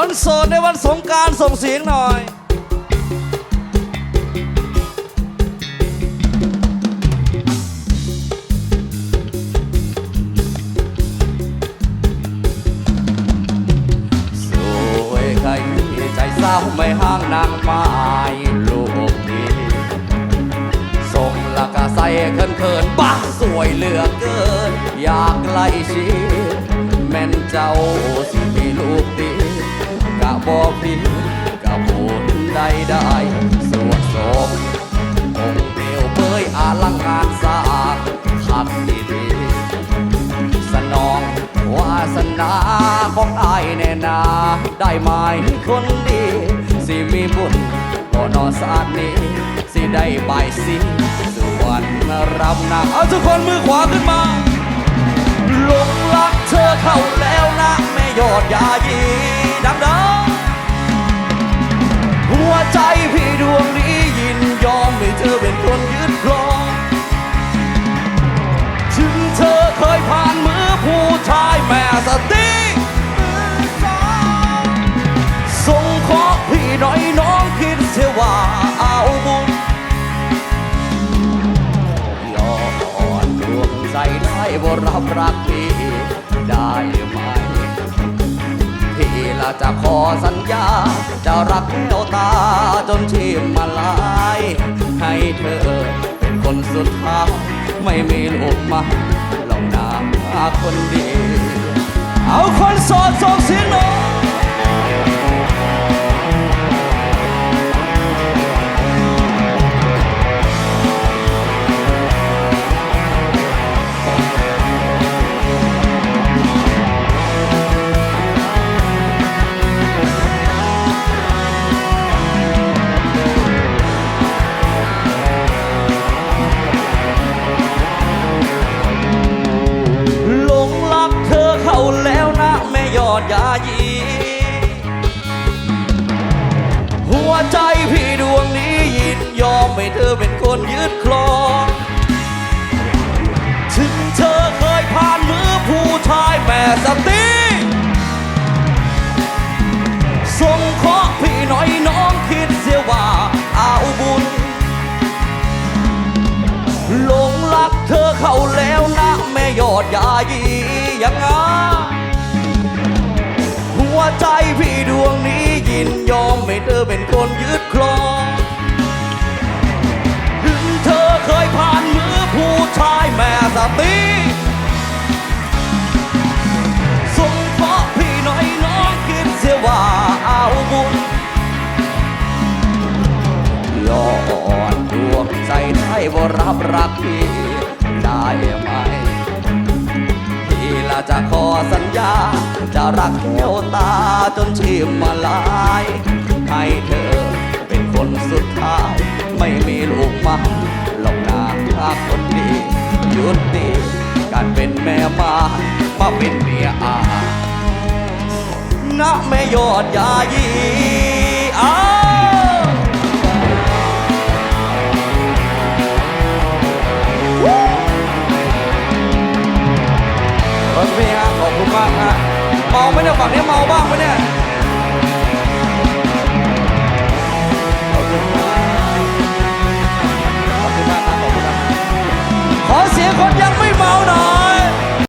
คนโสดในวันสงการส่งเสียงหน่อยสวยใครใจเศร้าไม่ห่างนางไม้ลูกดีส่งละกะใส่เขินเขินๆบ้าสวยเหลือเกิน อยากใกล้ชิดแม่นเจ้าสิมีลูกดี กะบอกดีกะพูดได้ได้สวดศพองค์เดียวเบยอาลังงานสาขัดดีๆสนองวาสนาของอายแน่นา ได้หมายคนดี สิมีบุญก็นอนสาดนี้ สิได้ใบสิสวรรค์รับนาเอาทุกคนมือขวาขึ้นมาหลงรักเธอเข้าแล้วนะ แม่ยอดยายี บ่รับรักพี่ได้ไหม พี่ละจะขอสัญญา จะรักแก้วตาจนชีพมาลาย ให้เธอเป็นคนสุดท้ายไม่มีลูกมาลองนาคนดี เอาคนโสดส่งเสียงหน่อย ใจพี่ดวงนี้ยินยอมให้เธอเป็นคนยึดครอง ถึงเธอเคยผ่านมือผู้ชายแม่สติส่งขอพี่น่อยน้องคิดเสียว่าเอาบุญ หลงรักเธอเข้าแล้วนะแม่ยอดยายียังไงหัวใจพี่ดวงนี้ ยินยอมให้เธอเป็นคนยึดครองถึงเธอเคยผ่านมือผู้ชายแม่สติส่งขอพี่น่อยน้องคิดเสียว่าเอาบุญยอดดวงใจได้บ่รับรักพี่ได้ไหมพี่ละจะขอสัญญา จะรักแก้วตาจนชีพมาลาย ให้เธอเป็นคนสุดท้าย ไม่มีลูกมาหลอกนาคนดีหยุดดีการเป็นแม่มามาเป็นเมียอาณแม่ยอดยายีอ้าวรถพี่ฮะขอบคุณมากฮะ เมาไหมเนี่ยฝั่งนี้เมาบ้างไหมเนี่ย